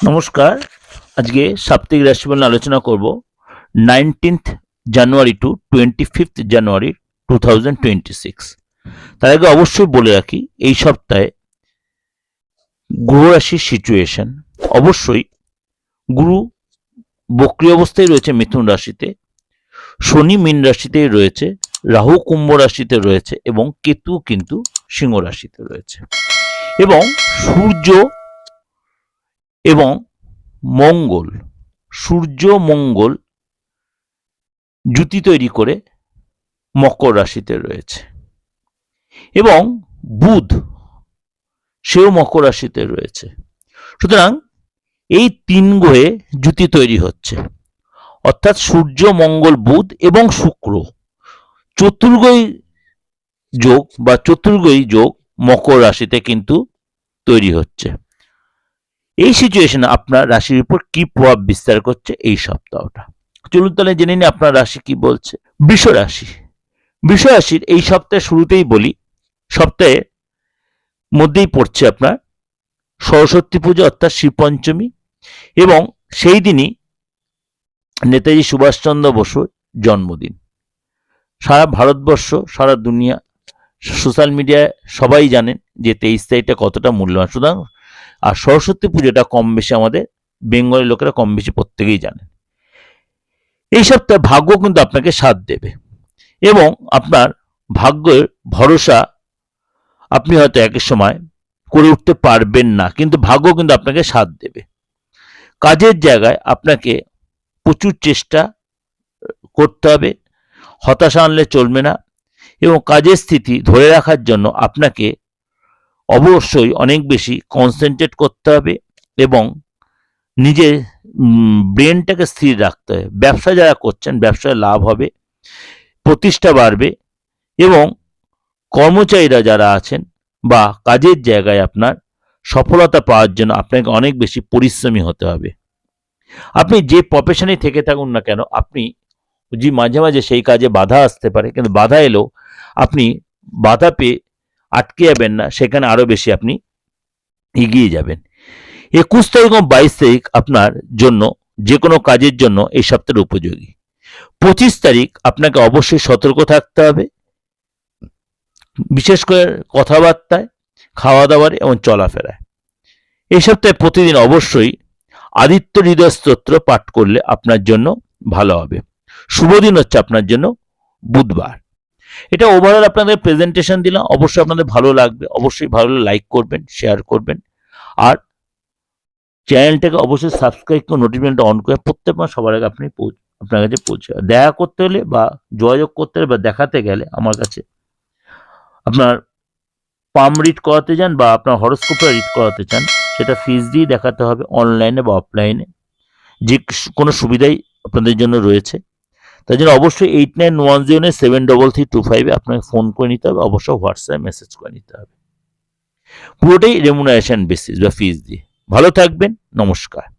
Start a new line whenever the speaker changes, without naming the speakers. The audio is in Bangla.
নমস্কার। আজকে সাপ্তাহিক রাশিফল আলোচনা করব। Nineteenth January to twenty fifth January two thousand twenty six তার আগে অবশ্যই বলে রাখি, এই সপ্তাহে গ্রহ রাশির সিচুয়েশন অবশ্যই গুরু বক্রি অবস্থায় রয়েছে মিথুন রাশিতে, শনি মীন রাশিতেই রয়েছে, রাহু কুম্ভ রাশিতে রয়েছে এবং কেতু কিন্তু সিংহ রাশিতে রয়েছে। এবং সূর্য এবং মঙ্গল, সূর্য মঙ্গল জুতি তৈরি করে মকর রাশিতে রয়েছে। এবং বুধ, সেও মকর রাশিতে রয়েছে। সুতরাং এই তিন গ্রহে জুতি তৈরি হচ্ছে। অর্থাৎ সূর্য, মঙ্গল, বুধ এবং শুক্র। চতুর্গই যোগ বা চতুর্গই যোগ মকর রাশিতে কিন্তু তৈরি হচ্ছে। এই সিচুয়েশনে আপনার রাশির উপর কি প্রভাব বিস্তার করছে এই সপ্তাহটা? চলুন তাহলে জেনে নিই আপনার রাশি কি বলছে। বৃষ রাশি। বৃষ রাশির এই সপ্তাহের শুরুতেই বলি সপ্তাহে মধ্যেই পড়ছে আপনার সরস্বতী পুজো অর্থাৎ শিব পঞ্চমী এবং সেই দিনই নেতাজি সুভাষচন্দ্র বসুর জন্মদিন। সারা ভারতবর্ষ, সারা দুনিয়া, সোশ্যাল মিডিয়ায় সবাই জানেন যে তেইশ তারিখটা কতটা মূল্যবান। সুতরাং আর সরস্বতী পুজোটা কম বেশি আমাদের বেঙ্গলের লোকেরা কম বেশি প্রত্যেকেই জানেন এই সপ্তাহে ভাগ্য কিন্তু আপনাকে সাথ দেবে এবং আপনার ভাগ্যের ভরসা আপনি হয়তো একের সময় করে উঠতে পারবেন না, কিন্তু ভাগ্য কিন্তু আপনাকে সাথ দেবে। কাজের জায়গায় আপনাকে প্রচুর চেষ্টা করতে হবে, হতাশা আনলে চলবে না এবং কাজের স্থিতি ধরে রাখার জন্য আপনাকে অবশ্যই অনেক বেশি কনসেন্ট্রেট করতে হবে এবং নিজের ব্রেনটাকে স্থির রাখতে হবে। ব্যবসা যারা করছেন, ব্যবসায় লাভ হবে, প্রতিষ্ঠা বাড়বে এবং কর্মচারীরা যারা আছেন বা কাজের জায়গায় আপনার সফলতা পাওয়ার জন্য আপনাকে অনেক বেশি পরিশ্রমী হতে হবে। আপনি যে প্রফেশনে থেকে থাকুন না কেন, আপনি যে মাঝে মাঝে সেই কাজে বাধা আসতে পারে, কিন্তু বাধা এলেও আপনি বাধা পেয়ে আটকে যাবেন না, সেখানে আরও বেশি আপনি এগিয়ে যাবেন। একুশ তারিখ এবং বাইশ তারিখ আপনার জন্য যে কোনো কাজের জন্য এই সপ্তাহের উপযোগী। পঁচিশ তারিখ আপনাকে অবশ্যই সতর্ক থাকতে হবে, বিশেষ করে কথাবার্তায় খাওয়া দাওয়ার এবং চলাফেরায়। এই সপ্তাহে প্রতিদিন অবশ্যই আদিত্য হৃদয় স্তোত্র পাঠ করলে আপনার জন্য ভালো হবে। শুভ দিন হচ্ছে আপনার জন্য, বুধবার। এটা ওভারঅল আপনাদের প্রেজেন্টেশন দিলাম, অবশ্যই আপনাদের ভালো লাগবে, অবশ্যই ভালো লাইক করবেন শেয়ার করবেন। আর চ্যানেলটাকে অবশ্যই সাবস্ক্রাইব করে নোটিফিকেশনটা অন করে প্রত্যেক মাস সবার আগে আপনি আপনার কাছে পৌঁছে দেখা করতে হলে বা যোগাযোগ করতে হলে বা দেখাতে গেলে আমার কাছে আপনার পাম রিড করাতে যান বা আপনার হরস্কোপে রিড করাতে চান, সেটা ফিস দিয়ে দেখাতে হবে অনলাইনে বা অফলাইনে যে কোনো সুবিধাই আপনাদের জন্য রয়েছে। তাই জন্য অবশ্যই eight nine one zero nine seven double three two ফাইভে আপনাকে ফোন করে নিতে হবে, অবশ্যই হোয়াটসঅ্যাপ মেসেজ করে নিতে হবে। পুরোটাই রেমুনারেশন বেসিস বা ফিজ দিয়ে। ভালো থাকবেন, নমস্কার।